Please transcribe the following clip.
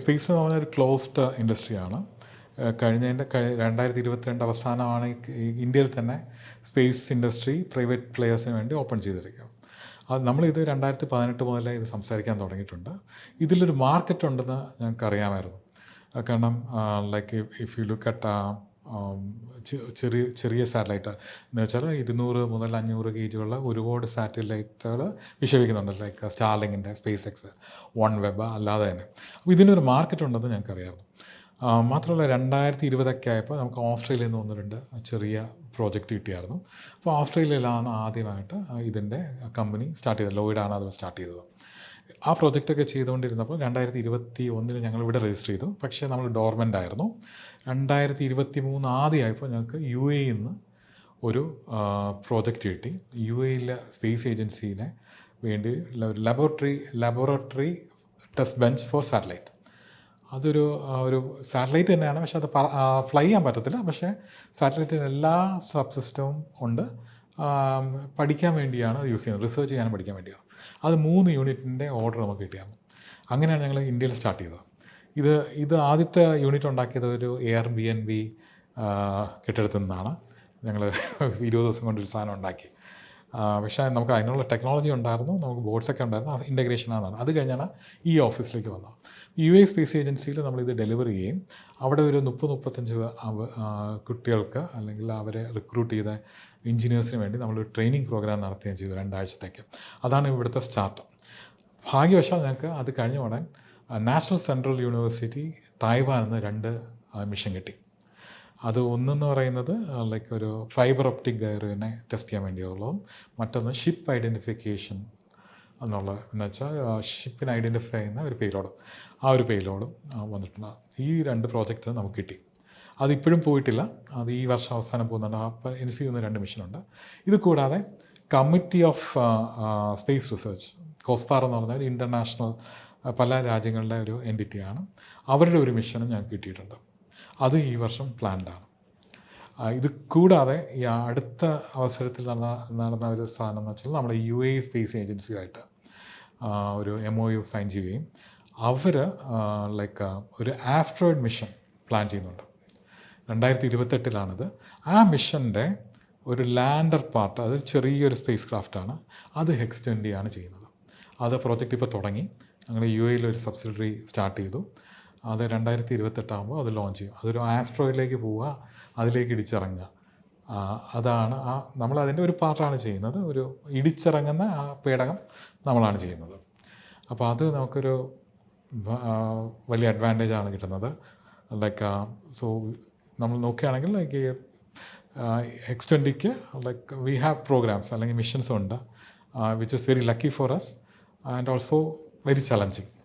Space എന്ന് പറഞ്ഞാൽ ഒരു ക്ലോസ്ഡ് ഇൻഡസ്ട്രിയാണ് കഴിഞ്ഞതിന്റെ കഴി രണ്ടായിരത്തി ഇരുപത്തിരണ്ട് അവസാനമാണ് ഇന്ത്യയിൽ തന്നെ സ്പേസ് ഇൻഡസ്ട്രി പ്രൈവറ്റ് പ്ലെയേഴ്സിന് വേണ്ടി ഓപ്പൺ ചെയ്തിരിക്കുക അത് നമ്മളിത് രണ്ടായിരത്തി പതിനെട്ട് മുതലേ ഇത് സംസാരിക്കാൻ തുടങ്ങിയിട്ടുണ്ട്. ഇതിലൊരു മാർക്കറ്റ് ഉണ്ടെന്ന് ഞങ്ങൾക്ക് അറിയാമായിരുന്നു കാരണം like if you look at ചെറിയ ചെറിയ സാറ്റലൈറ്റ് എന്ന് വെച്ചാൽ ഇരുന്നൂറ് മുതൽ അഞ്ഞൂറ് കെ ജിയുള്ള ഒരുപാട് സാറ്റലൈറ്റുകൾ വിക്ഷേപിക്കുന്നുണ്ട്. ലൈക്ക് സ്റ്റാർലിങ്ങിന്റെ സ്പേസ് എക്സ് വൺ വെബ് അല്ലാതെ തന്നെ. അപ്പോൾ ഇതിനൊരു മാർക്കറ്റ് ഉണ്ടെന്ന് ഞങ്ങൾക്കറിയായിരുന്നു മാത്രമല്ല രണ്ടായിരത്തി ഇരുപതൊക്കെ ആയപ്പോൾ നമുക്ക് ഓസ്ട്രേലിയയിൽ നിന്ന് വന്നിട്ടുണ്ട് ചെറിയ പ്രോജക്റ്റ് കിട്ടിയായിരുന്നു. അപ്പോൾ ഓസ്ട്രേലിയയിലാണ് ആദ്യമായിട്ട് ഇതിന്റെ കമ്പനി സ്റ്റാർട്ട് ചെയ്തത്. ലോയിഡാണ് അത് സ്റ്റാർട്ട് ചെയ്തത്. ആ പ്രോജക്റ്റൊക്കെ ചെയ്തുകൊണ്ടിരുന്നപ്പോൾ രണ്ടായിരത്തി ഇരുപത്തി ഒന്നിൽ ഞങ്ങൾ ഇവിടെ രജിസ്റ്റർ ചെയ്തു. പക്ഷേ നമ്മൾ ഡോർമെന്റ് ആയിരുന്നു. രണ്ടായിരത്തി ഇരുപത്തി മൂന്ന് ആദ്യമായപ്പോൾ ഞങ്ങൾക്ക് യു എയിൽ നിന്ന് ഒരു പ്രോജക്റ്റ് കിട്ടി. യു എയിലെ സ്പേസ് ഏജൻസിനെ വേണ്ടി laboratory laboratory test bench for satellite അതൊരു ഒരു സാറ്റലൈറ്റ് തന്നെയാണ്. പക്ഷേ അത് ഫ്ലൈ ചെയ്യാൻ പറ്റത്തില്ല. പക്ഷേ സാറ്റലൈറ്റിന് എല്ലാ സബ് സിസ്റ്റവും ഉണ്ട്. പഠിക്കാൻ വേണ്ടിയാണ് യൂസ് ചെയ്യുന്നത്. റിസർച്ച് ചെയ്യാൻ പഠിക്കാൻ വേണ്ടിയാണ്. അത് മൂന്ന് യൂണിറ്റിന്റെ ഓർഡർ നമുക്ക് കിട്ടിയാണ്. അങ്ങനെയാണ് ഞങ്ങൾ ഇന്ത്യയിൽ സ്റ്റാർട്ട് ചെയ്തത്. ഇത് ഇത് ആദ്യത്തെ യൂണിറ്റ് ഉണ്ടാക്കിയത് ഒരു എയർ ബി എൻ ബി കെട്ടിടത്തു നിന്നാണ്. ഞങ്ങൾ ഇരുപത് ദിവസം കൊണ്ടൊരു സാധനം ഉണ്ടാക്കി. പക്ഷേ നമുക്ക് അതിനുള്ള ടെക്നോളജി ഉണ്ടായിരുന്നു നമുക്ക് ബോർഡ്സൊക്കെ ഉണ്ടായിരുന്നു അത് ഇന്റഗ്രേഷനാണ് അത് കഴിഞ്ഞാണ് ഈ ഓഫീസിലേക്ക് വന്നത്. യു എ സ്പേസ് ഏജൻസിയിൽ നമ്മളിത് ഡെലിവർ ചെയ്യും അവിടെ ഒരു മുപ്പത് മുപ്പത്തഞ്ച് കുട്ടികൾക്ക് അല്ലെങ്കിൽ അവരെ റിക്രൂട്ട് ചെയ്ത എഞ്ചിനീയേഴ്സിന് വേണ്ടി നമ്മൾ ട്രെയിനിങ് പ്രോഗ്രാം നടത്തുകയും ചെയ്തു രണ്ടാഴ്ചത്തേക്ക്. അതാണ് ഇവിടുത്തെ സ്റ്റാർട്ട് ഭാഗ്യവശാൽ ഞങ്ങൾക്ക് അത് കഴിഞ്ഞ ഉടൻ നാഷണൽ സെൻട്രൽ യൂണിവേഴ്സിറ്റി തായ്വാൻ എന്ന രണ്ട് മിഷൻ കിട്ടി. അത് ഒന്നെന്ന് പറയുന്നത് ലൈക്ക് ഒരു ഫൈബർ ഒപ്റ്റിക് ഗയറിനെ ടെസ്റ്റ് ചെയ്യാൻ വേണ്ടിയുള്ളതും മറ്റൊന്ന് ഷിപ്പ് ഐഡന്റിഫിക്കേഷൻ എന്നുള്ള എന്ന് വെച്ചാൽ ഷിപ്പിനെ ഐഡന്റിഫൈ ചെയ്യുന്ന ഒരു പേലോഡ് ആ ഒരു പേലോഡും വന്നിട്ടുണ്ട്. ഈ രണ്ട് പ്രോജക്റ്റ് നമുക്ക് കിട്ടി. അതിപ്പോഴും പോയിട്ടില്ല. അത് ഈ വർഷം അവസാനം പോകുന്നുണ്ട്. ആ എൻ സി എന്ന രണ്ട് മിഷനുണ്ട് ഇത് കൂടാതെ committee of space research COSPAR എന്ന് പറഞ്ഞ ഒരു ഇന്റർനാഷണൽ പല രാജ്യങ്ങളുടെ ഒരു എന്റിറ്റിയാണ് അവരുടെ ഒരു മിഷനും ഞങ്ങൾക്ക് കിട്ടിയിട്ടുണ്ട്. അത് ഈ വർഷം പ്ലാൻഡാണ് ഇത് കൂടാതെ ഈ അടുത്ത അവസരത്തിൽ നടന്ന നടന്ന ഒരു സാധനം എന്ന് വെച്ചാൽ നമ്മുടെ യു എ സ്പേസ് ഏജൻസിയുമായിട്ട് ഒരു എം ഒ യു സൈൻ ചെയ്യുകയും അവർ ലൈക്ക് ഒരു ആസ്ട്രോയിഡ് മിഷൻ പ്ലാൻ ചെയ്യുന്നുണ്ട്. രണ്ടായിരത്തി ഇരുപത്തെട്ടിലാണിത് ആ മിഷന്റെ ഒരു ലാൻഡർ പാർട്ട് അത് ചെറിയൊരു സ്പേസ് ക്രാഫ്റ്റാണ് അത് ഹെക്സ്റ്റെൻഡിയാണ് ചെയ്യുന്നത്. അത് പ്രോജക്റ്റ് ഇപ്പോൾ തുടങ്ങി. ഞങ്ങൾ യു എയിൽ ഒരു സബ്സിഡറി സ്റ്റാർട്ട് ചെയ്തു. അത് രണ്ടായിരത്തി ഇരുപത്തെട്ടാകുമ്പോൾ അത് ലോഞ്ച് ചെയ്യും. അതൊരു ആസ്ട്രോയിഡിലേക്ക് പോവുക അതിലേക്ക് ഇടിച്ചിറങ്ങുക. അതാണ് ആ നമ്മൾ അതിന്റെ ഒരു പാർട്ടാണ് ചെയ്യുന്നത്. ഒരു ഇടിച്ചിറങ്ങുന്ന ആ പേടകം നമ്മളാണ് ചെയ്യുന്നത്. അപ്പോൾ അത് നമുക്കൊരു വലിയ അഡ്വാന്റേജ് ആണ് കിട്ടുന്നത്. ലൈക്ക് സോ നമ്മൾ നോക്കുകയാണെങ്കിൽ ലൈക്ക് എക്സ് ട്വന്റിക്ക് ലൈക്ക് വി ഹാവ് പ്രോഗ്രാംസ് അല്ലെങ്കിൽ മിഷൻസ് ഉണ്ട്. Which is very lucky for us and also very challenging